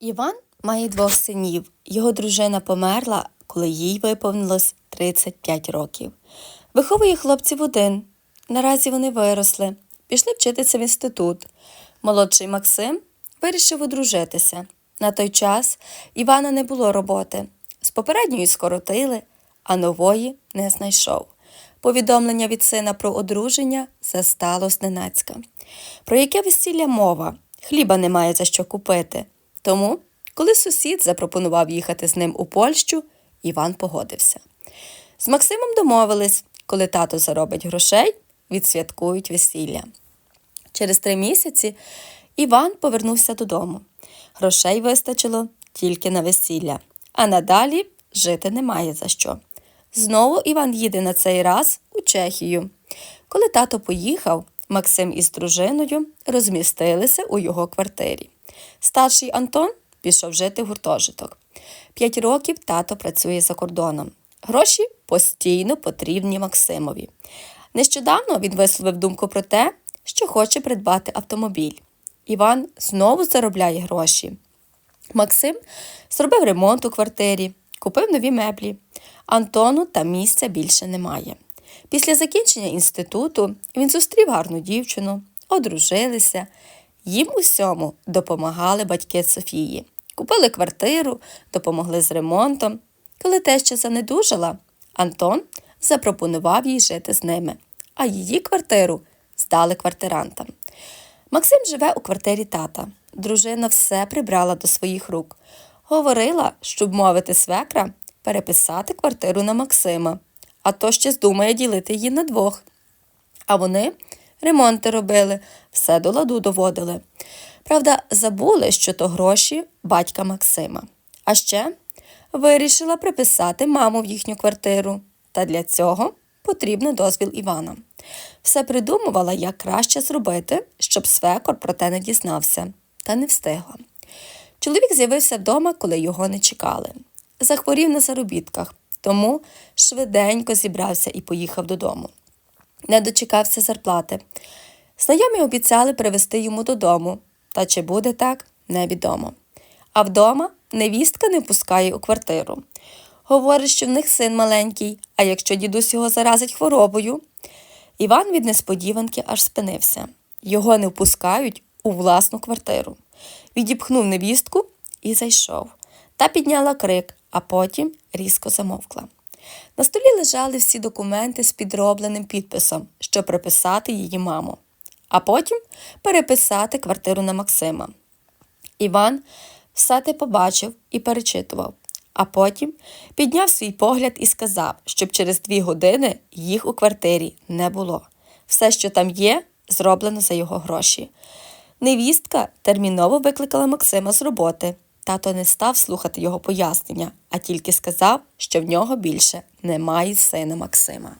Іван має двох синів. Його дружина померла, коли їй виповнилось 35 років. Виховує хлопців один. Наразі вони виросли, пішли вчитися в інститут. Молодший Максим вирішив одружитися. На той час Івана не було роботи. З попередньої скоротили, а нової не знайшов. Повідомлення від сина про одруження застало зненацька. Про яке весілля мова? Хліба немає за що купити. Тому, коли сусід запропонував їхати з ним у Польщу, Іван погодився. З Максимом домовились, коли тато заробить грошей, відсвяткують весілля. Через три місяці Іван повернувся додому. Грошей вистачило тільки на весілля, а надалі жити немає за що. Знову Іван їде на цей раз у Чехію. Коли тато поїхав, Максим із дружиною розмістилися у його квартирі. Старший Антон пішов жити в гуртожиток. П'ять років тато працює за кордоном. Гроші постійно потрібні Максимові. Нещодавно він висловив думку про те, що хоче придбати автомобіль. Іван знову заробляє гроші. Максим зробив ремонт у квартирі, купив нові меблі. Антону та місця більше немає. Після закінчення інституту він зустрів гарну дівчину, одружилися. Їм усьому допомагали батьки Софії. Купили квартиру, допомогли з ремонтом. Коли теща занедужала, Антон запропонував їй жити з ними, а її квартиру здали квартирантам. Максим живе у квартирі тата. Дружина все прибрала до своїх рук. Говорила, щоб мовити свекра, переписати квартиру на Максима, а то ще здумає ділити її на двох. А вони ремонти робили, все до ладу доводили. Правда, забули, що то гроші батька Максима. А ще вирішила приписати маму в їхню квартиру. Та для цього потрібен дозвіл Івана. Все придумувала, як краще зробити, щоб свекор про те не дізнався, та не встигла. Чоловік з'явився вдома, коли його не чекали. Захворів на заробітках, тому швиденько зібрався і поїхав додому. Не дочекався зарплати. Знайомі обіцяли привезти йому додому, та чи буде так, невідомо. А вдома невістка не пускає у квартиру. Говорить, що в них син маленький, а якщо дідусь його заразить хворобою. Іван від несподіванки аж спинився. Його не впускають у власну квартиру. Відіпхнув невістку і зайшов. Та підняла крик, а потім різко замовкла. На столі лежали всі документи з підробленим підписом, щоб приписати її маму, а потім переписати квартиру на Максима. Іван все те побачив і перечитував, а потім підняв свій погляд і сказав, щоб через дві години їх у квартирі не було. Все, що там є, зроблено за його гроші. Невістка терміново викликала Максима з роботи. Тато не став слухати його пояснення, а тільки сказав, що в нього більше немає сина Максима.